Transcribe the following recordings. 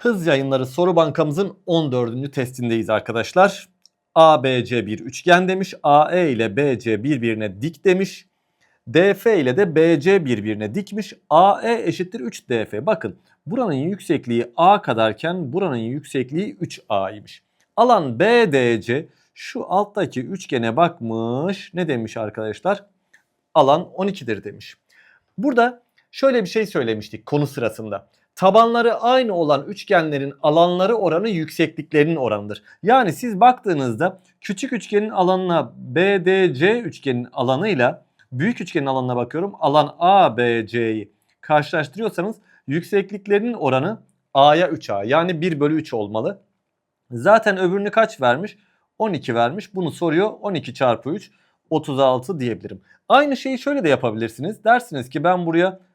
Hız yayınları soru bankamızın 14. testindeyiz arkadaşlar. ABC bir üçgen demiş. AE ile BC birbirine dik demiş. DF ile de BC birbirine dikmiş. AE eşittir 3DF. Bakın buranın yüksekliği A kadarken buranın yüksekliği 3A'ymış. Alan BDC şu alttaki üçgene bakmış. Ne demiş arkadaşlar? Alan 12'dir demiş. Burada şöyle bir şey söylemiştik konu sırasında. Tabanları aynı olan üçgenlerin alanları oranı yüksekliklerinin oranıdır. Yani siz baktığınızda küçük üçgenin alanına BDC üçgenin alanıyla büyük üçgenin alanına bakıyorum. Alan ABC'yi karşılaştırıyorsanız yüksekliklerinin oranı A'ya 3A yani 1 bölü 3 olmalı. Zaten öbürünü kaç vermiş? 12 vermiş. Bunu soruyor. 12 çarpı 3 36 diyebilirim. Aynı şeyi şöyle de yapabilirsiniz. Dersiniz ki ben buraya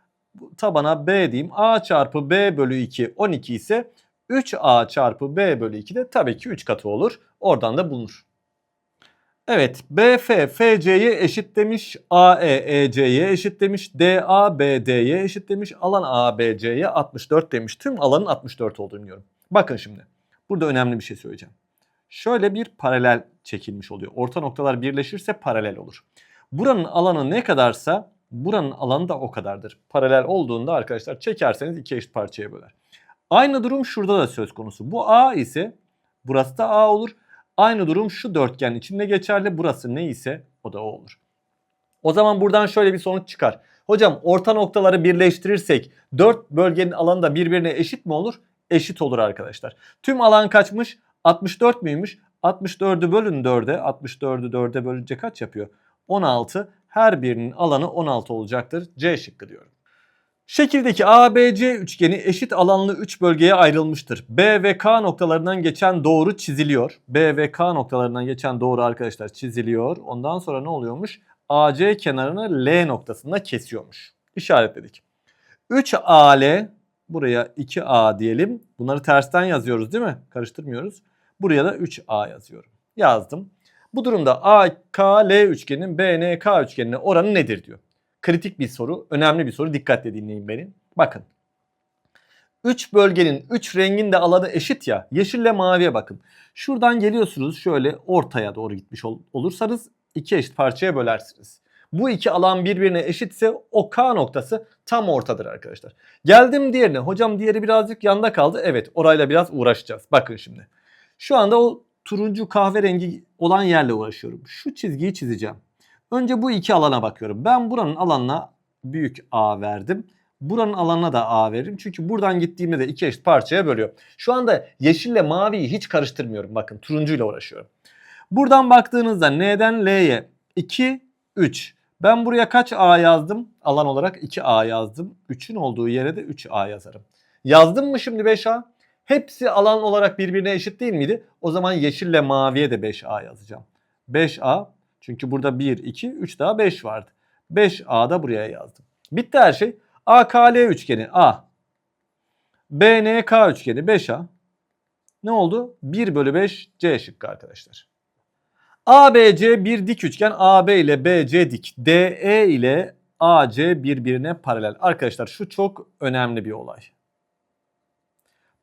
tabana B diyeyim. A çarpı B bölü 2 12 ise 3A çarpı B bölü 2 de tabii ki 3 katı olur. Oradan da bulunur. Evet BF FC'ye eşit demiş. AE EC'ye eşit demiş. DA BD'ye eşit demiş. Alan ABC'ye 64 demiş. Tüm alanın 64 olduğunu biliyorum. Bakın şimdi. Burada önemli bir şey söyleyeceğim. Şöyle bir paralel çekilmiş oluyor. Orta noktalar birleşirse paralel olur. Buranın alanı ne kadarsa buranın alanı da o kadardır. Paralel olduğunda arkadaşlar çekerseniz iki eşit parçaya böler. Aynı durum şurada da söz konusu. Bu A ise burası da A olur. Aynı durum şu dörtgen içinde geçerli. Burası ne ise o da o olur. O zaman buradan şöyle bir sonuç çıkar. Hocam orta noktaları birleştirirsek dört bölgenin alanı da birbirine eşit mi olur? Eşit olur arkadaşlar. Tüm alan kaçmış? 64 müymüş? 64'ü bölün 4'e. 64'ü 4'e bölünce kaç yapıyor? 16. Her birinin alanı 16 olacaktır. C şıkkı diyorum. Şekildeki ABC üçgeni eşit alanlı 3 bölgeye ayrılmıştır. B ve K noktalarından geçen doğru çiziliyor. B ve K noktalarından geçen doğru arkadaşlar çiziliyor. Ondan sonra ne oluyormuş? AC kenarını L noktasında kesiyormuş. İşaretledik. 3AL buraya 2A diyelim. Bunları tersten yazıyoruz değil mi? Karıştırmıyoruz. Buraya da 3A yazıyorum. Yazdım. Bu durumda AKL üçgenin BNK üçgenine oranı nedir diyor. Kritik bir soru, önemli bir soru. Dikkatle dinleyin beni. Bakın. 3 bölgenin 3 rengin de alanı eşit ya. Yeşille maviye bakın. Şuradan geliyorsunuz şöyle ortaya doğru gitmiş ol, olursanız iki eşit parçaya bölersiniz. Bu iki alan birbirine eşitse o K noktası tam ortadır arkadaşlar. Geldim diğerine. Hocam diğeri birazcık yanda kaldı. Evet orayla biraz uğraşacağız. Bakın şimdi. Şu anda o turuncu kahverengi olan yerle uğraşıyorum. Şu çizgiyi çizeceğim. Önce bu iki alana bakıyorum. Ben buranın alanına büyük A verdim. Buranın alanına da A veririm. Çünkü buradan gittiğimde de iki eşit parçaya bölüyor. Şu anda yeşille maviyi hiç karıştırmıyorum. Bakın turuncuyla uğraşıyorum. Buradan baktığınızda N'den L'ye 2, 3. Ben buraya kaç A yazdım? Alan olarak 2A yazdım. 3'ün olduğu yere de 3A yazarım. Yazdım mı şimdi 5A? Hepsi alan olarak birbirine eşit değil miydi? O zaman yeşille maviye de 5A yazacağım. 5A çünkü burada 1, 2, 3 daha 5 vardı. 5A da buraya yazdım. Bitti her şey. AKL üçgeni A. BNK üçgeni 5A. Ne oldu? 1 bölü 5 C şıkkı arkadaşlar. ABC bir dik üçgen. AB ile BC dik. DE ile AC birbirine paralel. Arkadaşlar şu çok önemli bir olay.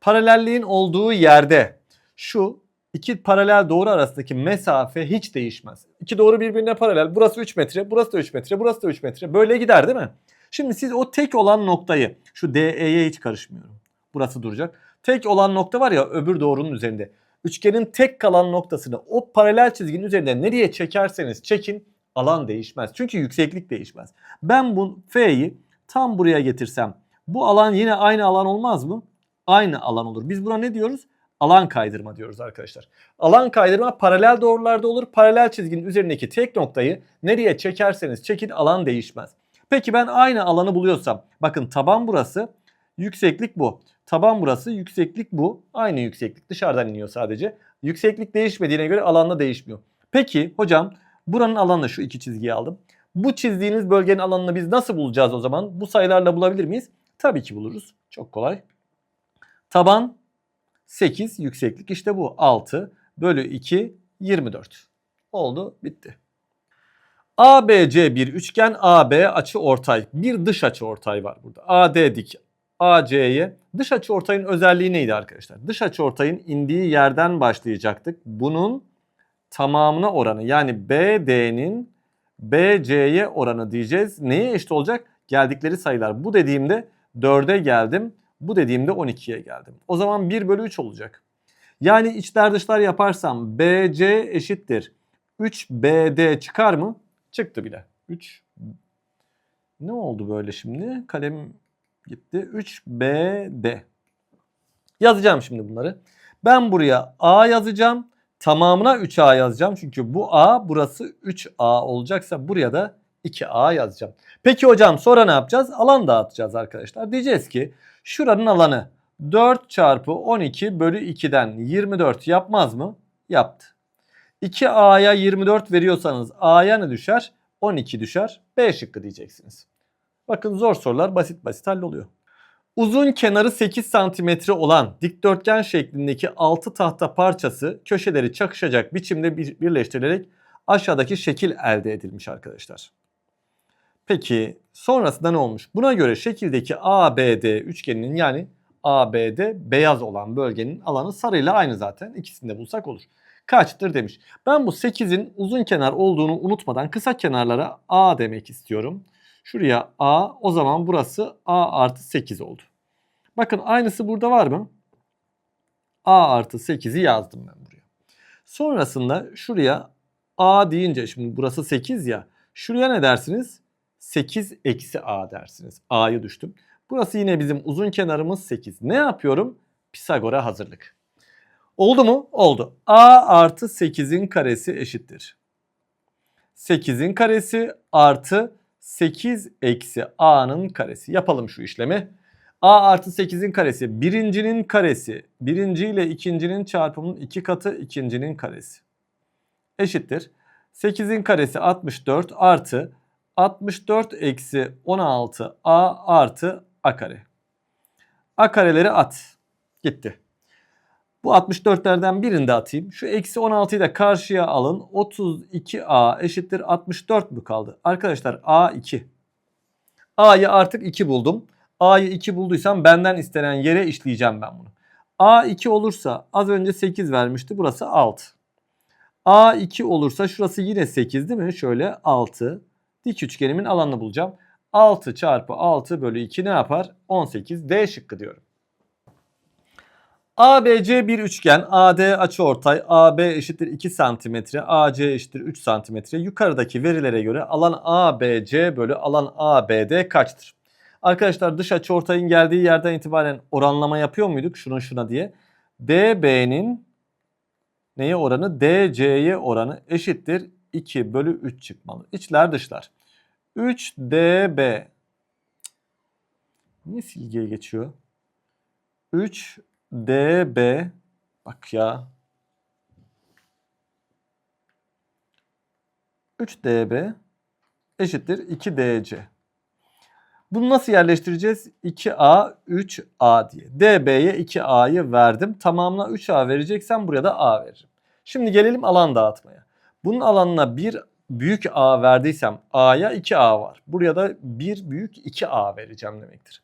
Paralelliğin olduğu yerde şu iki paralel doğru arasındaki mesafe hiç değişmez. İki doğru birbirine paralel. Burası 3 metre, burası da 3 metre, burası da 3 metre. Böyle gider değil mi? Şimdi siz o tek olan noktayı, şu DE'ye hiç karışmıyorum. Burası duracak. Tek olan nokta var ya öbür doğrunun üzerinde. Üçgenin tek kalan noktasını o paralel çizginin üzerinde nereye çekerseniz çekin alan değişmez. Çünkü yükseklik değişmez. Ben bu F'yi tam buraya getirsem bu alan yine aynı alan olmaz mı? Aynı alan olur. Biz buna ne diyoruz? alan kaydırma diyoruz arkadaşlar. Alan kaydırma paralel doğrularda olur. Paralel çizginin üzerindeki tek noktayı nereye çekerseniz çekin alan değişmez. Peki ben aynı alanı buluyorsam bakın taban burası yükseklik bu. Taban burası yükseklik bu. Aynı yükseklik dışarıdan iniyor sadece. Yükseklik değişmediğine göre alanla değişmiyor. Peki hocam buranın alanını şu iki çizgiyi aldım. Bu çizdiğiniz bölgenin alanını biz nasıl bulacağız o zaman? Bu sayılarla bulabilir miyiz? Tabii ki buluruz. Çok kolay. Taban 8 yükseklik işte bu 6 bölü 2 24. Oldu bitti. ABC bir üçgen AB açı ortay. Bir dış açı ortay var burada. AD dik. AC'ye. Dış açıortayın özelliği neydi arkadaşlar? Dış açıortayın indiği yerden başlayacaktık. Bunun tamamına oranı yani BD'nin BC'ye oranı diyeceğiz. Neye eşit olacak? Geldikleri sayılar. Bu dediğimde 4'e geldim. Bu dediğimde 12'ye geldim. O zaman 1 bölü 3 olacak. Yani içler dışlar yaparsam BC eşittir. 3BD çıkar mı? Çıktı bile. 3 ne oldu böyle şimdi? Kalem gitti. 3BD. Yazacağım şimdi bunları. Ben buraya A yazacağım. Tamamına 3A yazacağım. Çünkü bu A burası 3A olacaksa buraya da 2A yazacağım. Peki hocam sonra ne yapacağız? Alan dağıtacağız arkadaşlar. Diyeceğiz ki şuranın alanı 4 çarpı 12 bölü 2'den 24 yapmaz mı? Yaptı. 2A'ya 24 veriyorsanız A'ya ne düşer? 12 düşer. B şıkkı diyeceksiniz. Bakın zor sorular basit basit halloluyor. Uzun kenarı 8 santimetre olan dikdörtgen şeklindeki 6 tahta parçası köşeleri çakışacak biçimde bir- birleştirilerek aşağıdaki şekil elde edilmiş arkadaşlar. Peki sonrasında ne olmuş? Buna göre şekildeki ABD üçgeninin yani ABD beyaz olan bölgenin alanı sarıyla aynı zaten. İkisini de bulsak olur. Kaçtır demiş. Ben bu 8'in uzun kenar olduğunu unutmadan kısa kenarlara A demek istiyorum. Şuraya A o zaman burası A artı 8 oldu. Bakın aynısı burada var mı? A artı 8'i yazdım ben buraya. Sonrasında şuraya A deyince şimdi burası 8 ya. Şuraya ne dersiniz? 8 eksi A dersiniz. A'yı düştüm. Burası yine bizim uzun kenarımız 8. Ne yapıyorum? Pisagor'a hazırlık. Oldu mu? Oldu. A artı 8'in karesi eşittir. 8'in karesi artı 8 eksi A'nın karesi. Yapalım şu işlemi. A artı 8'in karesi birincinin karesi. Birinci ile ikincinin çarpımının iki katı ikincinin karesi. Eşittir. 8'in karesi 64 artı 64 eksi 16 A artı A kare. A kareleri at. Gitti. Bu 64'lerden birini de atayım. Şu eksi 16'yı da karşıya alın. 32A eşittir 64 mü kaldı? Arkadaşlar A 2. A'yı artık 2 buldum. A'yı 2 bulduysam benden istenen yere işleyeceğim ben bunu. A 2 olursa az önce 8 vermişti. Burası 6. A 2 olursa şurası yine 8 değil mi? Şöyle 6. Dik üçgenimin alanını bulacağım. 6 çarpı 6 bölü 2 ne yapar? 18. D şıkkı diyorum. ABC bir üçgen. AD açıortay. AB eşittir 2 cm. AC eşittir 3 cm. Yukarıdaki verilere göre alan ABC bölü alan ABD kaçtır? Arkadaşlar dış açıortayın geldiği yerden itibaren oranlama yapıyor muyduk? Şuna şuna diye. DB'nin neye oranı? DC'ye oranı eşittir 2 bölü 3 çıkmalı. İçler dışlar. 3DB. Niye silgiye geçiyor? 3DB. Bak ya. 3DB eşittir 2DC. Bunu nasıl yerleştireceğiz? 2A, 3A diye. DB'ye 2A'yı verdim. Tamamına 3A vereceksem buraya da A veririm. Şimdi gelelim alan dağıtmaya. Bunun alanına bir büyük A verdiysem A'ya 2A var. Buraya da bir büyük 2A vereceğim demektir.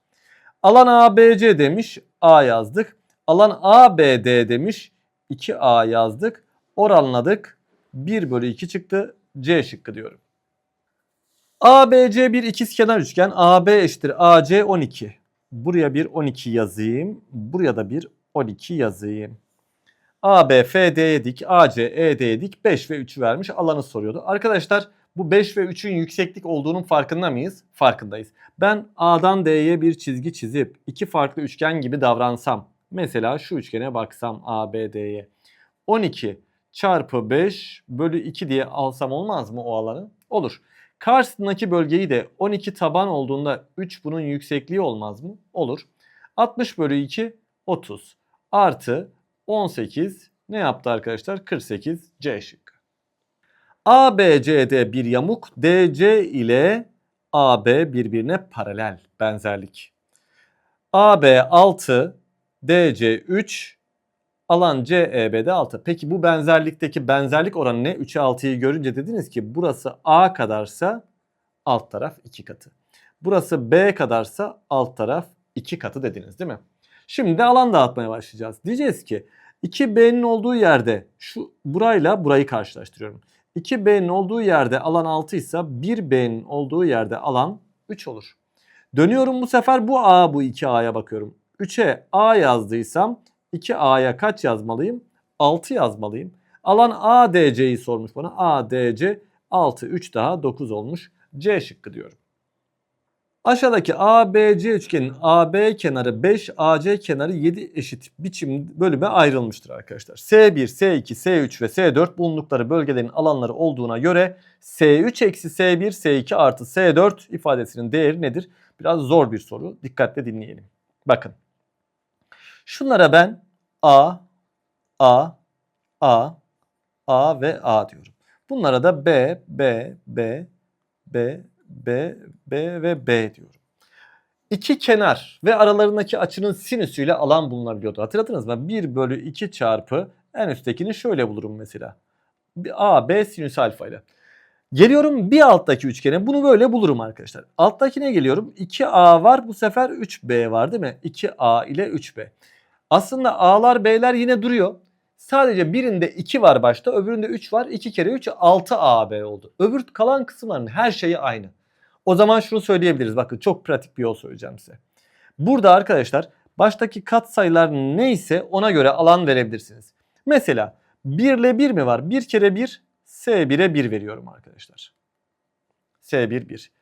Alan ABC demiş A yazdık. Alan ABD demiş 2A yazdık. Oranladık. 1 bölü 2 çıktı. C şıkkı diyorum. ABC bir ikizkenar üçgen. AB eşittir AC 12. Buraya bir 12 yazayım. Buraya da bir 12 yazayım. AB FD'ye dik, AC ED'ye dik 5 ve 3 vermiş alanı soruyordu. Arkadaşlar bu 5 ve 3'ün yükseklik olduğunun farkında mıyız? Farkındayız. Ben A'dan D'ye bir çizgi çizip iki farklı üçgen gibi davransam. Mesela şu üçgene baksam ABD'ye. 12 çarpı 5 bölü 2 diye alsam olmaz mı o alanı? Olur. Karşısındaki bölgeyi de 12 taban olduğunda 3 bunun yüksekliği olmaz mı? Olur. 60 bölü 2 30 artı 18 ne yaptı arkadaşlar? 48 C şıkkı. ABCD bir yamuk DC ile AB birbirine paralel benzerlik. AB 6 DC 3 alan CEB'de 6. Peki bu benzerlikteki benzerlik oranı ne? 3'e 6'yı görünce dediniz ki burası A kadarsa alt taraf 2 katı. Burası B kadarsa alt taraf 2 katı dediniz değil mi? Şimdi de alan dağıtmaya başlayacağız. Diyeceğiz ki 2B'nin olduğu yerde şu burayla burayı karşılaştırıyorum. 2B'nin olduğu yerde alan 6 ise 1B'nin olduğu yerde alan 3 olur. Dönüyorum bu sefer bu A bu 2A'ya bakıyorum. 3'e A yazdıysam 2A'ya kaç yazmalıyım? 6 yazmalıyım. Alan ADC'yi sormuş bana. ADC 6 3 daha 9 olmuş. C şıkkı diyorum. Aşağıdaki ABC üçgenin AB kenarı 5, AC kenarı 7 eşit biçim bölüme ayrılmıştır arkadaşlar. S1, S2, S3 ve S4 bulundukları bölgelerin alanları olduğuna göre S3 eksi S1, S2 artı S4 ifadesinin değeri nedir? Biraz zor bir soru. Dikkatle dinleyelim. Bakın. Şunlara ben A, A, A, A ve A diyorum. Bunlara da B, B, B, B, B, B ve B diyorum. İki kenar ve aralarındaki açının sinüsüyle alan bulunabiliyordu. Hatırladınız mı? 1 bölü 2 çarpı en üsttekini şöyle bulurum mesela. A, B sinüs alfa ile. Geliyorum bir alttaki üçgene. Bunu böyle bulurum arkadaşlar. Alttakine geliyorum. 2A var. Bu sefer 3B var değil mi? 2A ile 3B. Aslında A'lar B'ler yine duruyor. Sadece birinde 2 var başta, öbüründe 3 var. 2 kere 3 6 AB oldu. Öbür kalan kısımların her şeyi aynı. O zaman şunu söyleyebiliriz. Bakın çok pratik bir yol söyleyeceğim size. Burada arkadaşlar baştaki katsayılar neyse ona göre alan verebilirsiniz. Mesela 1 ile 1 mi var? 1 kere 1 S1'e 1 veriyorum arkadaşlar. S1 1.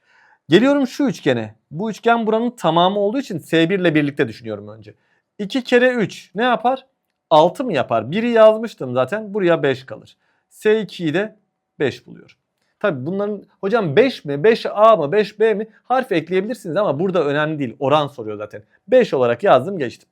Geliyorum şu üçgene. Bu üçgen buranın tamamı olduğu için S1 ile birlikte düşünüyorum önce. 2 kere 3 ne yapar? 6 mı yapar? 1'i yazmıştım zaten. Buraya 5 kalır. S2'yi de 5 buluyorum. Tabi bunların hocam 5 mi 5A mı 5B mi harf ekleyebilirsiniz ama burada önemli değil. Oran soruyor zaten. 5 olarak yazdım geçtim.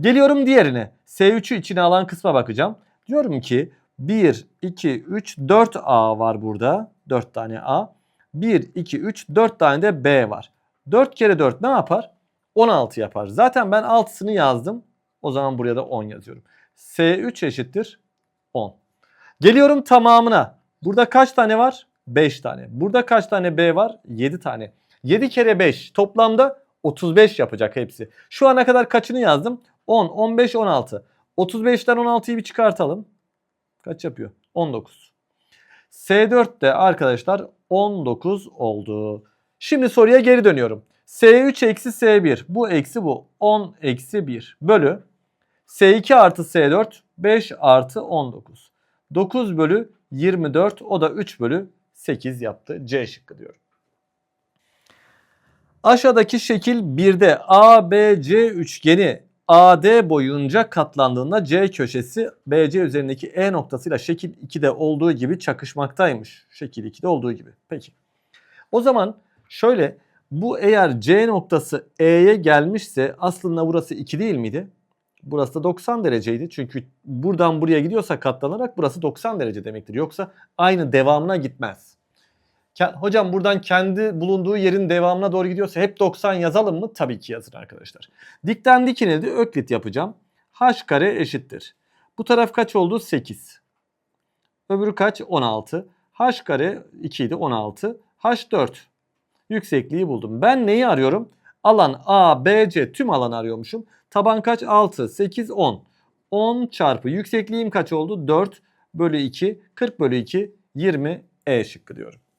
Geliyorum diğerine. S3'ü içine alan kısma bakacağım. Diyorum ki 1, 2, 3, 4A var burada. 4 tane A. 1, 2, 3, 4 tane de B var. 4 kere 4 ne yapar? 16 yapar. Zaten ben 6'sını yazdım. O zaman buraya da 10 yazıyorum. S3 eşittir 10. Geliyorum tamamına. Burada kaç tane var? 5 tane. Burada kaç tane B var? 7 tane. 7 kere 5 toplamda 35 yapacak hepsi. Şu ana kadar kaçını yazdım? 10, 15, 16. 35'ten 16'yı bir çıkartalım. Kaç yapıyor? 19. S4 de arkadaşlar 19 oldu. Şimdi soruya geri dönüyorum. S3 eksi S1 bu eksi bu 10 eksi 1 bölü S2 artı S4 5 artı 19. 9 bölü 24 o da 3 bölü 8 yaptı. C şıkkı diyorum. Aşağıdaki şekil 1'de ABC üçgeni AD boyunca katlandığında C köşesi BC üzerindeki E noktasıyla şekil 2'de olduğu gibi çakışmaktaymış. Şekil 2'de olduğu gibi. Peki. O zaman şöyle bu eğer C noktası E'ye gelmişse aslında burası 2 değil miydi? Burası da 90 dereceydi. Çünkü buradan buraya gidiyorsa katlanarak burası 90 derece demektir. Yoksa aynı devamına gitmez. Hocam buradan kendi bulunduğu yerin devamına doğru gidiyorsa hep 90 yazalım mı? Tabii ki yazın arkadaşlar. Dikten dikine de öklit yapacağım. H kare eşittir. Bu taraf kaç oldu? 8. Öbürü kaç? 16. H kare 2 idi 16. H 4. Yüksekliği buldum. Ben neyi arıyorum? Alan A, B, C tüm alan arıyormuşum. Taban kaç? 6, 8, 10. 10 çarpı yüksekliğim kaç oldu? 4 bölü 2, 40 bölü 2, 20 E şıkkı diyorum.